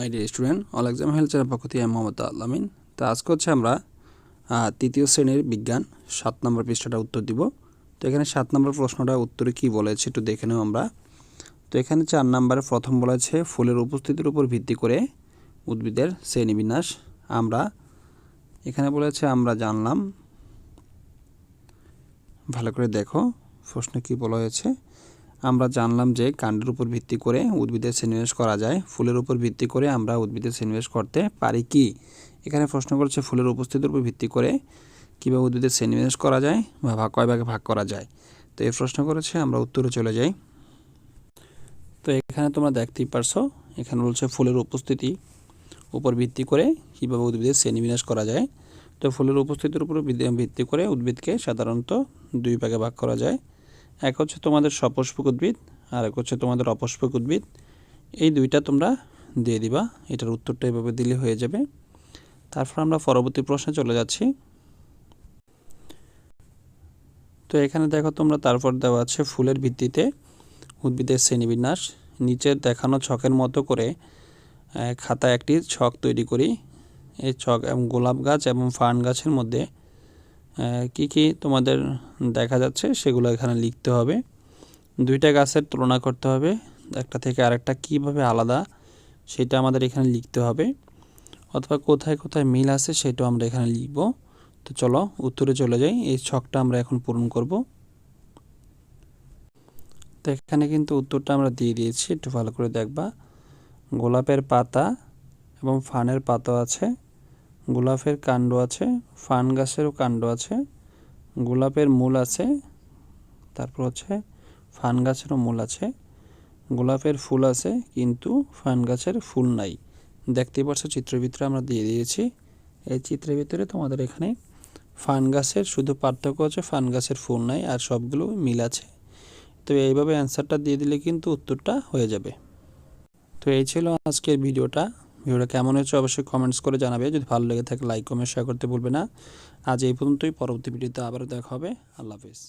My dear student, all exam channel পক্ষ থেকে মোহাম্মদ আল্লামিন তো আজকে হচ্ছে আমরা তৃতীয় শ্রেণির বিজ্ঞান, সাত নম্বর পৃষ্ঠাটা উত্তর দিব। তো এখানে সাত নম্বর প্রশ্নটা উত্তরে কি বলেছে একটু দেখে নেব আমরা। তো এখানে চার নম্বরে প্রথম বলেছে, ফুলের উপস্থিতির উপর ভিত্তি করে উদ্ভিদের শ্রেণীবিন্যাস। আমরা, এখানে বলেছে, আমরা জানলাম। ভালো করে দেখো, প্রশ্নে কি বলা হয়েছে? আমরা জানলাম যে কাণ্ডের উপর ভিত্তি করে উদ্ভিদের শ্রেণীবিন্যাস করা যায়। ফুলের উপর ভিত্তি করে আমরা উদ্ভিদের শ্রেণীবিন্যাস করতে পারি কি? এখানে প্রশ্ন করেছে, ফুলের উপস্থিতির উপর ভিত্তি করে কীভাবে উদ্ভিদের শ্রেণীবিন্যাস করা যায় বা ভাগ কয় ভাগে ভাগ করা যায়? তো এই প্রশ্ন করেছে, আমরা উত্তরে চলে যাই। তো এখানে তোমরা দেখতেই পারছ, এখানে বলছে ফুলের উপস্থিতি উপর ভিত্তি করে কীভাবে উদ্ভিদের শ্রেণীবিন্যাস করা যায়। তো ফুলের উপস্থিতির উপর ভিত্তি করে উদ্ভিদকে সাধারণত দুই ভাগে ভাগ করা যায়। এক হচ্ছে তোমাদের সপুষ্পক উদ্ভিদ আর এক হচ্ছে তোমাদের অপুষ্পক উদ্ভিদ এই দুইটা তোমরা দিয়ে দিবা, এটার উত্তরটা এভাবে দিলে হয়ে যাবে। তারপর আমরা পরবর্তী প্রশ্নে চলে যাচ্ছি। তো এখানে দেখো তোমরা তারপর দেওয়া আছে ফুলের ভিত্তিতে উদ্ভিদের শ্রেণীবিন্যাস। নিচের দেখানো ছকের মতো করে খাতা একটি ছক তৈরি করি। এই ছক এবং গোলাপ গাছ এবং ফার্ন গাছের মধ্যে কি কি তোমাদের দেখা যাচ্ছে সেগুলো এখানে লিখতে হবে। দুইটা গাছের তুলনা করতে হবে, একটা থেকে আরেকটা কীভাবে আলাদা সেটা আমাদের এখানে লিখতে হবে। অথবা কোথায় কোথায় মিল আছে সেটাও আমরা এখানে লিখব। তো চলো উত্তরে চলে যাই, এই ছকটা আমরা এখন পূরণ করব। তো এখানে কিন্তু উত্তরটা আমরা দিয়ে দিয়েছি, একটু ভালো করে দেখবা। গোলাপের পাতা এবং ফানের পাতা আছে। গোলাপের কাণ্ড আছে ফান গাছেরও কাণ্ড আছে, গোলাপের মূল আছে, তারপর হচ্ছে ফান গাছেরও মূল আছে, গোলাপের ফুল আছে, কিন্তু ফান গাছের ফুল নাই। দেখতে পাচ্ছ চিত্রের ভিতরে আমরা দিয়ে দিয়েছি। এই চিত্রের ভিতরে তোমাদের এখানে ফান গাছের শুধু পার্থক্য হচ্ছে ফান গাছের ফুল নাই আর সবগুলো মিল আছে। তো এইভাবে অ্যান্সারটা দিয়ে দিলে কিন্তু উত্তরটা হয়ে যাবে। তো এই ছিল আজকের ভিডিওটা। ভিডিওটা কেমন হয়েছে অবশ্যই কমেন্টস করে জানাবে। যদি ভালো লেগে থাকে লাইক কমেন্ট শেয়ার করতে ভুলবে না। আজ এই পর্যন্তই। পরবর্তী ভিডিওতে আবারও দেখা হবে। আল্লাহ হাফিজ।